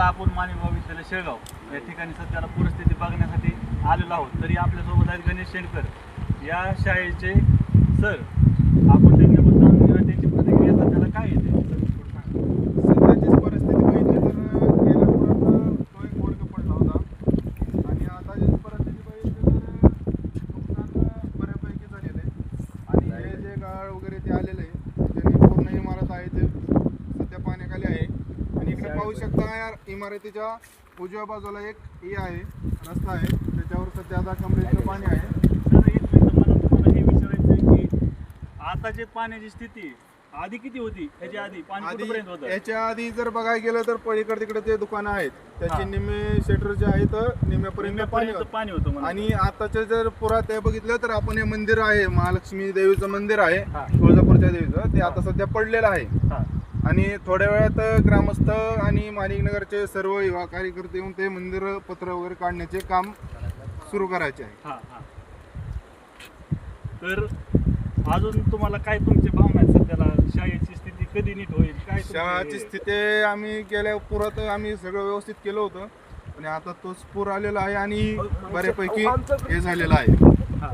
आता आपण माणिकगाव विद्यालय शेळगाव या ठिकाणी सध्याला परिस्थिती बघण्यासाठी आलेलो आहोत. तरी आपल्यासोबत आहेत गणेश शेणकर. या शाळेचे सर. आपण त्यांची प्रतिक्रिया सध्याला काय येते? सध्याचीच परिस्थिती बघितली तर गेल्या पुरात तो एक वर्ग पडला होता. आणि आताची परिस्थिती बघितली तर नुकसान बऱ्यापैकी झालेलं आहे. आणि हे जे गाळ वगैरे ते आलेलं आहे त्यांनी पूर्ण इमारत आहे ते सध्या पाण्याखाली आहे आणि इकडे पाहू शकता या इमारतीच्या उजव्या बाजूला एक ई आहे रस्ता आहे त्याच्यावर सध्या आता कमरेचं पाणी आहे हे आहे आता जे पाण्याची स्थिती आधी किती होती याच्या आधी पाणी आधी कुठपर्यंत होतं याच्या आधी जर बघायला गेलं तर पलीकडे तिकडे ते दुकानं आहेत त्याचे हा. निम्मे शटर जे आहेत निम्म्यापर्यंत पाणी होतं. पाणी होतं म्हणा. आणि आताच्या जर पुरात ते बघितलं तर आपण हे मंदिर आहे महालक्ष्मी देवीचं मंदिर आहे हा. तुळजापूरच्या देवीचं ते आता सध्या पडलेलं आहे हा. आणि थोड्या वेळात ग्रामस्थ आणि माणिकनगरचे सर्व युवा कार्यकर्ते येऊन ते मंदिर पत्र वगैरे काढण्याचे काम सुरू करायचे आहे. हा, हा. तर अजून तुम्हाला काय तुमचे भावना आहेत सध्याला? शाळेची स्थिती कधी नीट होईल? काय तुमचे- शाळाची स्थिती आम्ही गेल्या पुरात आम्ही सगळं व्यवस्थित केलं होतं. आणि आता तोच पूर आलेला आहे आणि बऱ्यापैकी हे झालेलं आहे. हा.